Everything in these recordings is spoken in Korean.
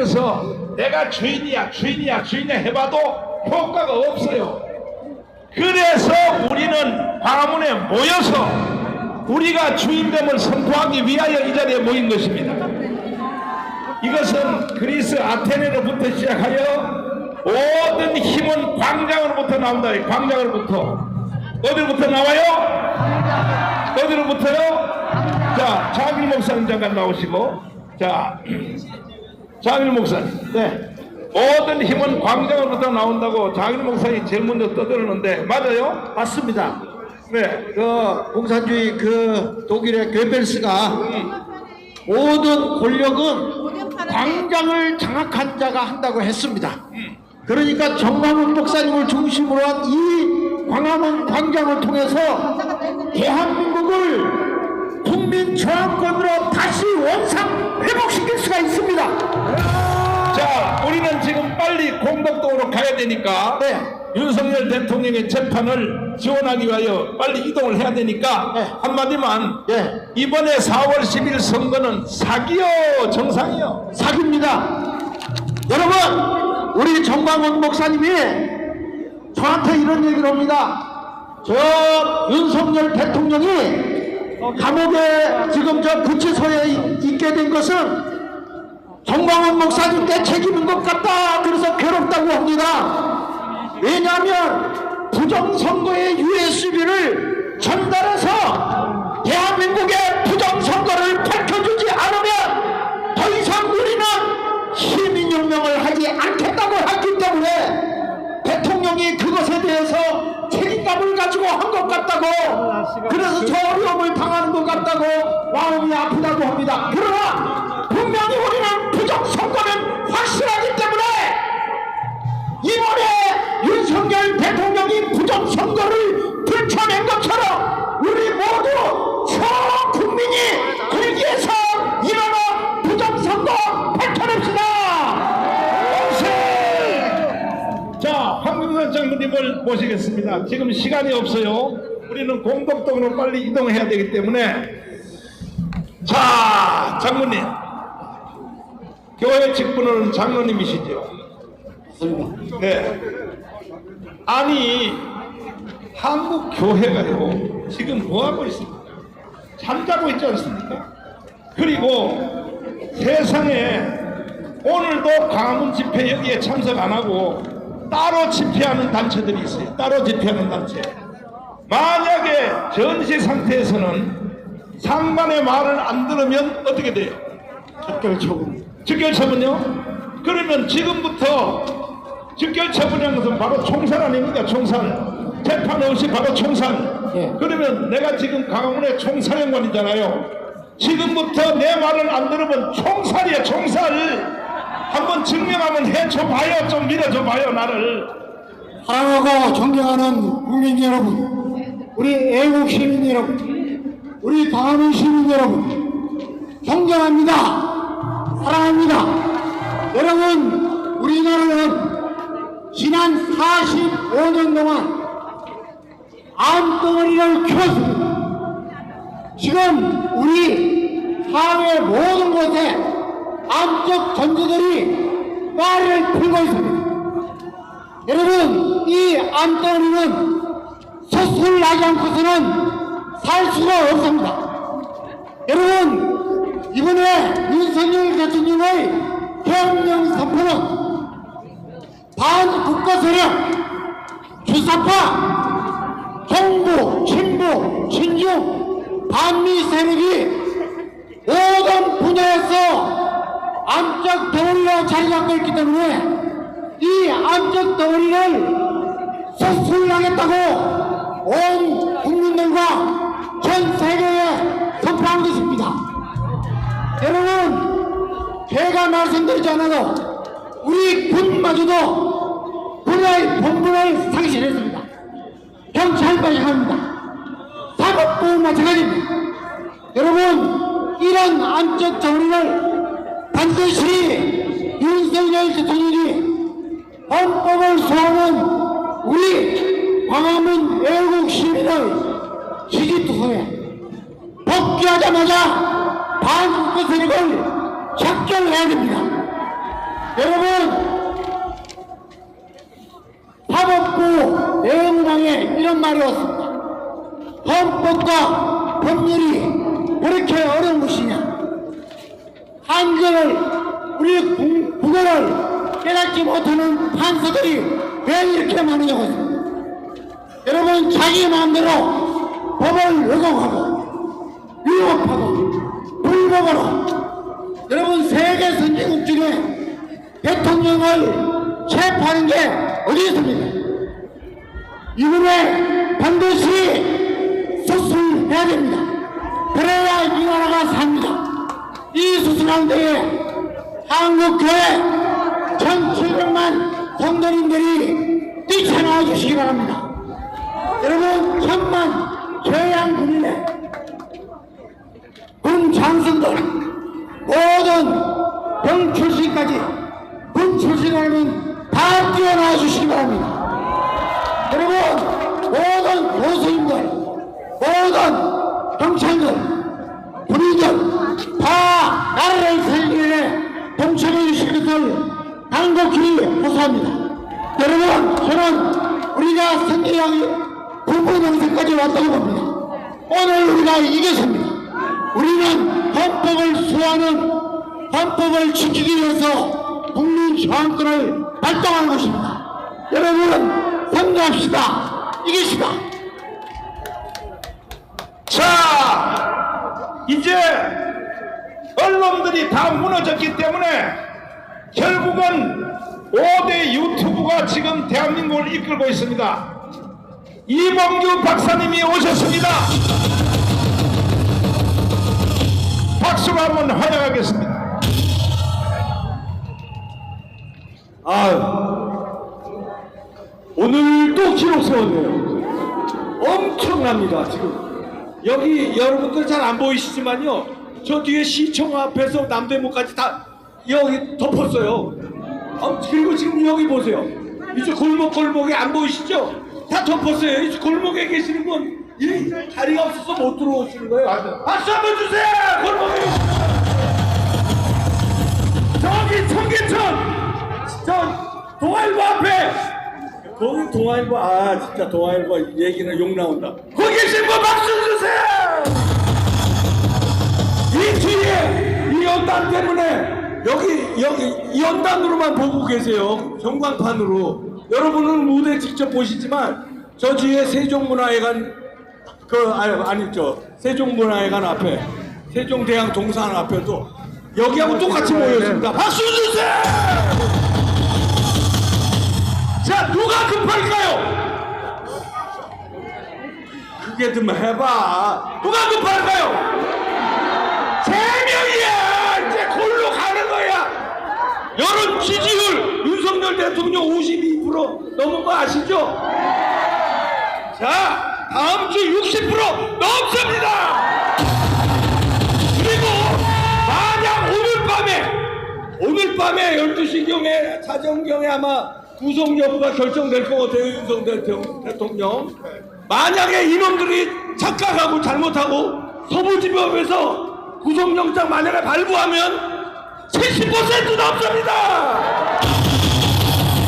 그래서 내가 주인이야 주인이야 주인이야 해봐도 효과가 없어요. 그래서 우리는 광화문에 모여서 우리가 주인됨을 선포하기 위하여 이 자리에 모인 것입니다. 이것은 그리스 아테네로부터 시작하여 모든 힘은 광장으로부터 나온다. 이 광장으로부터 어디로부터 나와요? 어디로부터요? 자, 장일 목사님 잠깐 나오시고 자, 장일 목사님. 네. 모든 힘은 광장으로부터 나온다고 장일 목사님 제일 먼저 떠들었는데 맞아요? 맞습니다. 네. 그 공산주의 그 독일의 괴벨스가 모든 권력은 광장을 장악한 자가 한다고 했습니다. 그러니까 정광훈 목사님을 중심으로 한 이 광화문 광장을 통해서 대한민국을 국민 저항권으로 다시 원상 회복시킬 수가 있습니다. 자, 우리는 지금 빨리 공덕동으로 가야 되니까 네. 윤석열 대통령의 재판을 지원하기 위하여 빨리 이동을 해야 되니까 네. 한마디만 네. 이번에 4월 10일 선거는 사기요 정상이요 사기입니다. 여러분, 우리 정광훈 목사님이 저한테 이런 얘기를 합니다. 저 윤석열 대통령이 감옥에 지금 저 구치소에 있게 된 것은 정광훈 목사님 때 책임인 것 같다. 그래서 괴롭다고 합니다. 왜냐하면 부정선거의 USB를 전달해서 대한민국의 책임감을 가지고 한 것 같다고 그래서 저 어려움을 당하는 것 같다고 마음이 아프다고 합니다. 그러나 분명히 우리는 부정선거는 모시겠습니다. 지금 시간이 없어요. 우리는 공덕동으로 빨리 이동해야 되기 때문에. 자 장로님. 교회 직분은 장로님이시죠? 네. 아니 한국 교회가요 지금 뭐 하고 있습니까? 잠자고 있지 않습니까? 그리고 세상에 오늘도 광화문 집회 여기에 참석 안 하고 따로 집회하는 단체들이 있어요. 따로 집회하는 단체. 만약에 전시 상태에서는 상관의 말을 안 들으면 어떻게 돼요? 적결처분. 즉결 처분요? 그러면 지금부터 즉결 처분이라는 것은 바로 총살 아닙니까? 총살. 재판 없이 바로 총살. 예. 그러면 내가 지금 강화문의 총사령관이잖아요. 지금부터 내 말을 안 들으면 총살이야, 총살. 한번 증명하면 해줘봐요. 좀 밀어줘봐요, 나를. 사랑하고 존경하는 국민 여러분, 우리 애국 시민 여러분, 우리 광화문 시민 여러분, 존경합니다. 사랑합니다. 여러분, 우리나라는 지난 45년 동안 암덩어리를 키웠습니다. 지금 우리 사회 모든 곳에 암적 전투들이 빠를 풀고 있습니다. 여러분 이 암덩어리는 소설 나지 않고서는 살 수가 없습니다. 여러분 이번에 윤석열 대통령의 계엄령 선포는 반국가 세력 주사파 정부 친부 친중 반미 세력이 모든 분야에서 암적 덩어리로 자리 잡고 있기 때문에 이 암적 덩어리를 소술하겠다고 온 국민들과 전 세계에 선포한 것입니다. 여러분, 제가 말씀드리지 않아도 우리 군마저도 군의 본분을 상실했습니다. 경찰까지 합니다. 사법부 마찬가지입니다. 여러분, 이런 암적 덩어리를 반드시 윤석열 대통령이 헌법을 수호하는 우리 광화문 외국 시민의 지지투서에 복귀하자마자 반국가 세력을 작정해야 됩니다. 여러분 사법부 내용당에 이런 말이 왔습니다. 헌법과 법률이 그렇게 어려운 것이냐 한글을 우리 국- 국어를 깨닫지 못하는 판사들이 왜 이렇게 많으냐고 했습니다. 여러분 자기 마음대로 법을 왜곡하고 위협하고 불법으로 여러분 세계 선진국 중에 대통령을 체포하는 게 어디 있습니까? 이번에 반드시 수술해야 됩니다. 그래야 이 나라가. 데에 한국교회 1,700만 성도님들이 뛰쳐나와 주시기 바랍니다. 여러분 천만 교양 군인의 군 장성들 모든 병 출신까지 군 출신하면 다 뛰어나와 주시기 바랍니다. 여러분 모든 교수님들 모든 경찰들 군인들 다 나라를 위해 동참해 주실 것을 간곡히 호소합니다. 여러분 저는 우리가 승리하기 부분 영상까지 왔다고 봅니다. 오늘 우리가 이겼습니다. 우리는 헌법을 수호하는 헌법을 지키기 위해서 국민 저항권을 발동한 것입니다. 여러분 성장합시다. 이깁시다. 자, 이제 언론들이 다 무너졌기 때문에 결국은 5대 유튜브가 지금 대한민국을 이끌고 있습니다. 이범규 박사님이 오셨습니다. 박수로 한번 환영하겠습니다. 오늘도 기록 세웠네요. 엄청납니다, 지금. 여기 여러분들 잘 안 보이시지만요. 저 뒤에 시청 앞에서 남대문까지 다 여기 덮었어요. 어, 그리고 지금 여기 보세요. 이제 골목 골목에 안 보이시죠? 다 덮었어요. 이제 골목에 계시는 분, 이 자리가 없어서 못 들어오시는 거예요. 박수 한번 주세요! 골목에! 저기 청계천! 저 동아일보 앞에! 거기 동아일보 아 진짜 동아일보 얘기는 욕 나온다. 거기 계신 분 박수 주세요. 연단 때문에 여기 여기 이 연단으로만 보고 계세요. 경광판으로 여러분은 무대 직접 보시지만 저 뒤에 세종문화회관 그 아니 아니 저 세종문화회관 앞에 세종대왕 동상 앞에도 여기하고 똑같이 모였습니다. 박수 주세요. 자, 누가 급할까요? 크게 좀 해봐. 누가 급할까요? 여론 지지율 윤석열 대통령 52% 넘은 거 아시죠? 자, 다음 주 60% 넘습니다! 그리고 만약 오늘 밤에 오늘 밤에 12시경에 자정경에 아마 구속 여부가 결정될 것 같아요 윤석열 대통- 대통령 만약에 이놈들이 착각하고 잘못하고 서부지법에서 구속영장 만약에 발부하면 70% 넘습니다.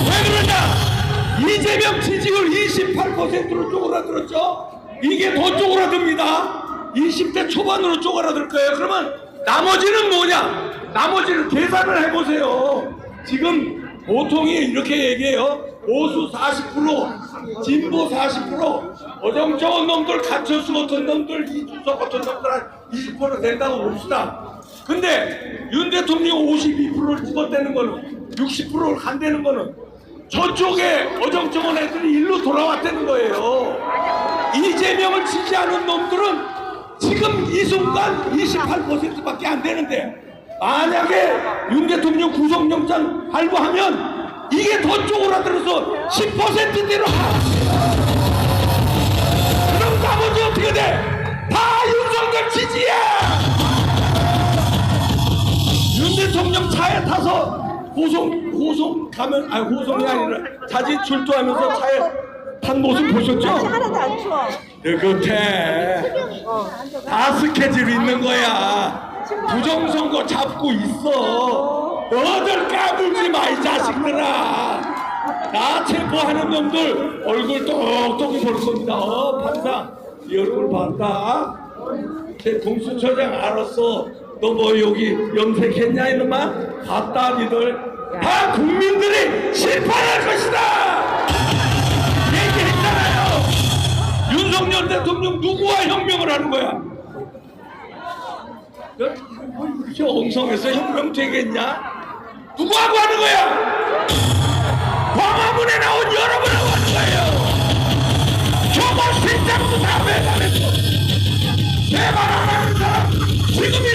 왜 그러냐? 이재명 지지율 28%로 쪼그라들었죠? 이게 더 쪼그라듭니다. 20대 초반으로 쪼그라들 거예요. 그러면 나머지는 뭐냐? 나머지는 계산을 해보세요. 지금 보통이 이렇게 얘기해요. 보수 40% 진보 40% 어정쩡한 놈들 간철수 같은 놈들 이준석 같은 놈들 한 20% 된다고 봅시다 근데 윤 대통령 52%를 찍었다는 거는 60%를 간다는 거는 저쪽에 어정쩡한 애들이 일로 돌아왔다는 거예요. 이재명을 지지하는 놈들은 지금 이 순간 28%밖에 안 되는데 만약에 윤 대통령 구속영장 발부하면 이게 더 쪼그라들어서 10%대로 그럼 나머지 어떻게 돼? 다 윤석열 지지야! 대통령 차에 타서 호송 호송 가면 아니 호송이 아니라 자진 출두하면서 차에 탄 모습 보셨죠? 하나도 안 추워. 그 끝에 다 스케줄 있는 거야. 부정선거 잡고 있어. 너들 까불지 마 이 자식들아. 나 체포하는 놈들 얼굴 똑똑히 볼 겁니다. 어, 판사, 이 얼굴 봤다. 제 공수처장 알았어. 너 뭐 여기 염색했냐 이놈아? 봤다 니들 다 국민들이 실패할 것이다! 얘기했잖아요! 윤석열 대통령 누구와 혁명을 하는 거야? 이렇게 엉성해서 혁명 되겠냐? 누구하고 하는 거야? 광화문에 나온 여러분하고 하는 거예요!